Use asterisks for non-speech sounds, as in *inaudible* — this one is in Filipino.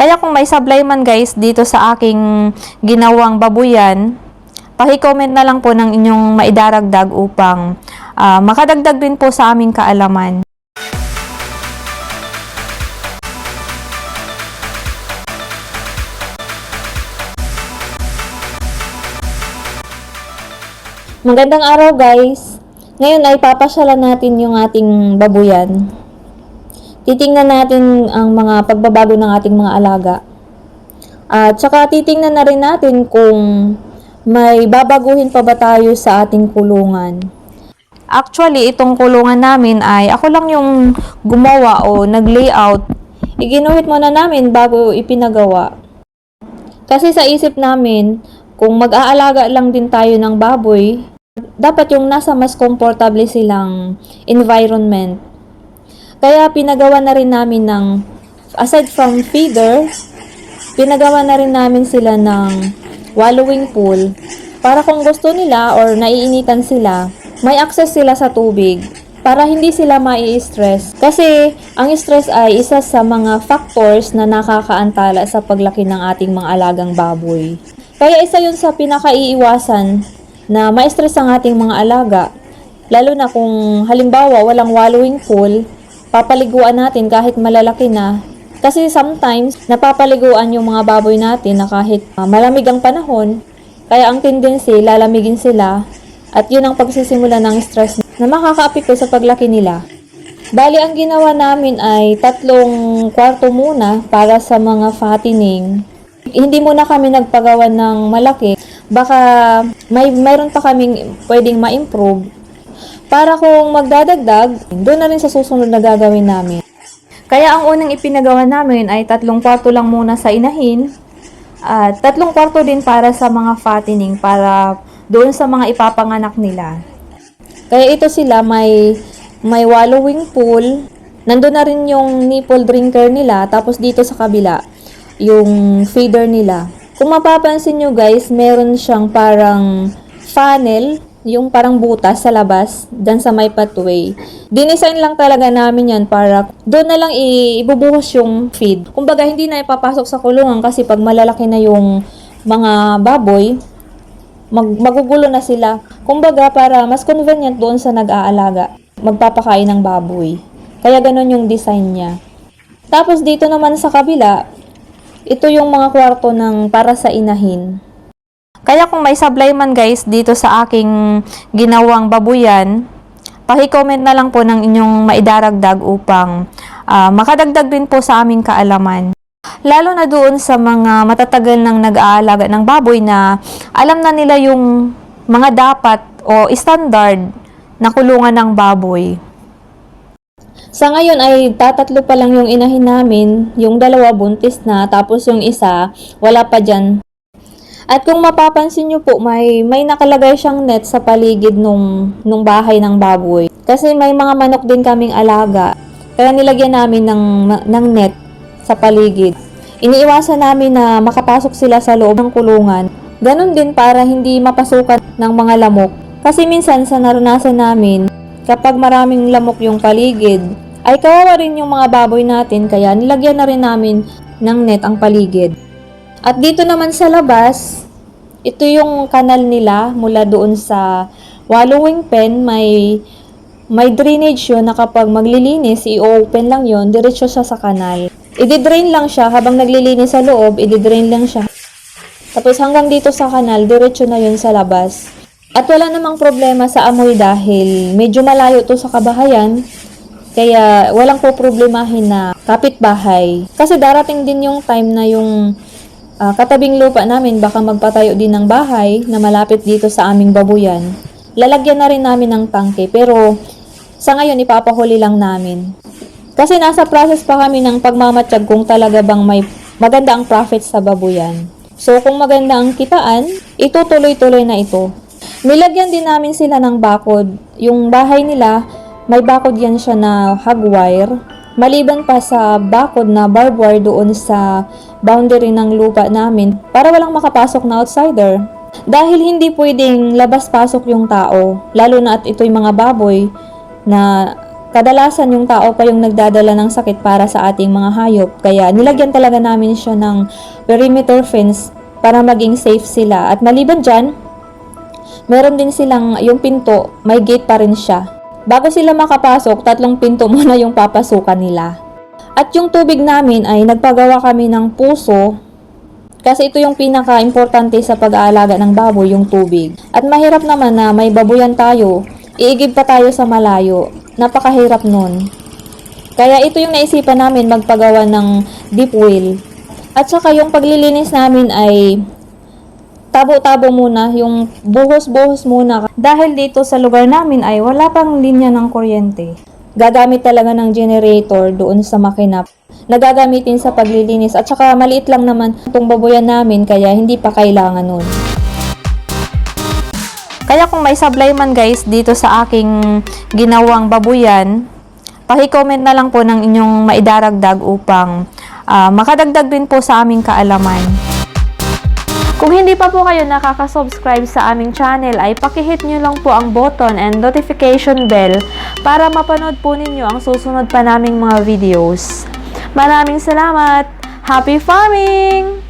Kaya kung may sablay man guys dito sa aking ginawang babuyan, paki-comment na lang po ng inyong maidaragdag upang ah, makadagdag din po sa aming kaalaman. Magandang araw guys! Ngayon ay papasyalan natin yung ating babuyan. Titingnan natin ang mga pagbabago ng ating mga alaga. At saka titingnan na rin natin kung may babaguhin pa ba tayo sa ating kulungan. Actually, itong kulungan namin ay ako lang yung gumawa o nag-layout. Iginuhit muna namin bago ipinagawa. Kasi sa isip namin, kung mag-aalaga lang din tayo ng baboy, dapat yung nasa mas komportable silang environment. Kaya pinagawa na rin namin ng, aside from feeder, pinagawa na rin namin sila ng wallowing pool para kung gusto nila or naiinitan sila, may access sila sa tubig para hindi sila mai-stress. Kasi ang stress ay isa sa mga factors na nakakaantala sa paglaki ng ating mga alagang baboy. Kaya isa yun sa pinakaiiwasan na ma-stress ang ating mga alaga. Lalo na kung halimbawa walang wallowing pool, papaliguan natin kahit malalaki na. Kasi sometimes napapaliguan yung mga baboy natin na kahit ah, malamig ang panahon, kaya ang tendency lalamigin sila at yun ang pagsisimula ng stress na makakaapekto sa paglaki nila. Bali, ang ginawa namin ay tatlong kwarto muna para sa mga fattening. Hindi muna kami nagpagawa ng malaki. Baka may mayroon pa kaming pwedeng ma-improve. Para kung magdadagdag, doon na rin sa susunod na gagawin namin. Kaya ang unang ipinagawa namin ay tatlong kwarto lang muna sa inahin at tatlong kwarto din para sa mga fattening para doon sa mga ipapanganak nila. Kaya ito sila may may wallowing pool. Nandun na rin yung nipple drinker nila. Tapos dito sa kabila, yung feeder nila. Kung mapapansin nyo guys, meron siyang parang funnel, yung parang butas sa labas, dan sa may pathway. Dinesign lang talaga namin yan para doon na lang ibubuhos yung feed. Kumbaga, hindi na ipapasok sa kulungan kasi pag malalaki na yung mga baboy, mag magugulo na sila. Kumbaga, para mas convenient doon sa nag-aalaga, magpapakain ng baboy. Kaya ganun yung design niya. Tapos dito naman sa kabila, ito yung mga kwarto ng para sa inahin. Kaya kung may sablay man guys dito sa aking ginawang babuyan, paki-comment na lang po ng inyong maidaragdag upang ah, makadagdag din po sa aming kaalaman. Lalo na doon sa mga matatagal nang nag-aalaga ng baboy na alam na nila yung mga dapat o standard na kulungan ng baboy. Sa ngayon ay tatatlo pa lang yung inahin namin, yung dalawa buntis na, tapos yung isa wala pa dyan. At kung mapapansin nyo po, may, may nakalagay siyang net sa paligid nung, nung bahay ng baboy. Kasi may mga manok din kaming alaga, kaya nilagyan namin ng, ng net sa paligid. Iniiwasan namin na makapasok sila sa loob ng kulungan. Ganon din para hindi mapasukan ng mga lamok. Kasi minsan sa naranasan namin, kapag maraming lamok yung paligid, ay kawawa rin yung mga baboy natin kaya nilagyan na rin namin ng net ang paligid. At dito naman sa labas, ito yung kanal nila mula doon sa wallowing pen, may may drainage yun na kapag maglilinis, i-open lang yon diretso siya sa kanal. I-drain lang siya habang naglilinis sa loob, i-drain lang siya. Tapos hanggang dito sa kanal, diretso na yun sa labas. At wala namang problema sa amoy dahil medyo malayo to sa kabahayan. Kaya walang po problemahin na kapitbahay. Kasi darating din yung time na yung ah, katabing lupa namin baka magpatayo din ng bahay na malapit dito sa aming babuyan. Lalagyan na rin namin ng tangke pero sa ngayon ipapahuli lang namin. Kasi nasa process pa kami ng pagmamatsyag kung talaga bang may maganda ang profit sa babuyan. So kung maganda ang kitaan, itutuloy-tuloy na ito. Nilagyan din namin sila ng bakod. Yung bahay nila, may bakod yan siya na hagwire. Maliban pa sa bakod na barbed wire doon sa boundary ng lupa namin para walang makapasok na outsider. Dahil hindi pwedeng labas-pasok yung tao, lalo na at ito'y mga baboy na kadalasan yung tao pa yung nagdadala ng sakit para sa ating mga hayop. Kaya nilagyan talaga namin siya ng perimeter fence para maging safe sila. At maliban dyan, meron din silang yung pinto, may gate pa rin siya. Bago sila makapasok, tatlong pinto *laughs* muna yung papasukan nila. At yung tubig namin ay nagpagawa kami ng puso kasi ito yung pinaka-importante sa pag-aalaga ng baboy, yung tubig. At mahirap naman na may babuyan tayo, iigib pa tayo sa malayo. Napakahirap nun. Kaya ito yung naisipan namin magpagawa ng deep well. At saka yung paglilinis namin ay tabo-tabo muna, yung buhos-buhos muna. Dahil dito sa lugar namin ay wala pang linya ng kuryente. Gagamit talaga ng generator doon sa makina na gagamitin sa paglilinis. At saka maliit lang naman itong baboyan namin kaya hindi pa kailangan nun. Kaya kung may sablay man guys dito sa aking ginawang babuyan, paki-comment na lang po ng inyong maidaragdag upang ah, makadagdag din po sa aming kaalaman. Kung hindi pa po kayo nakaka-subscribe sa aming channel ay pakihit nyo lang po ang button and notification bell para mapanood po ninyo ang susunod pa naming mga videos. Maraming salamat! Happy farming!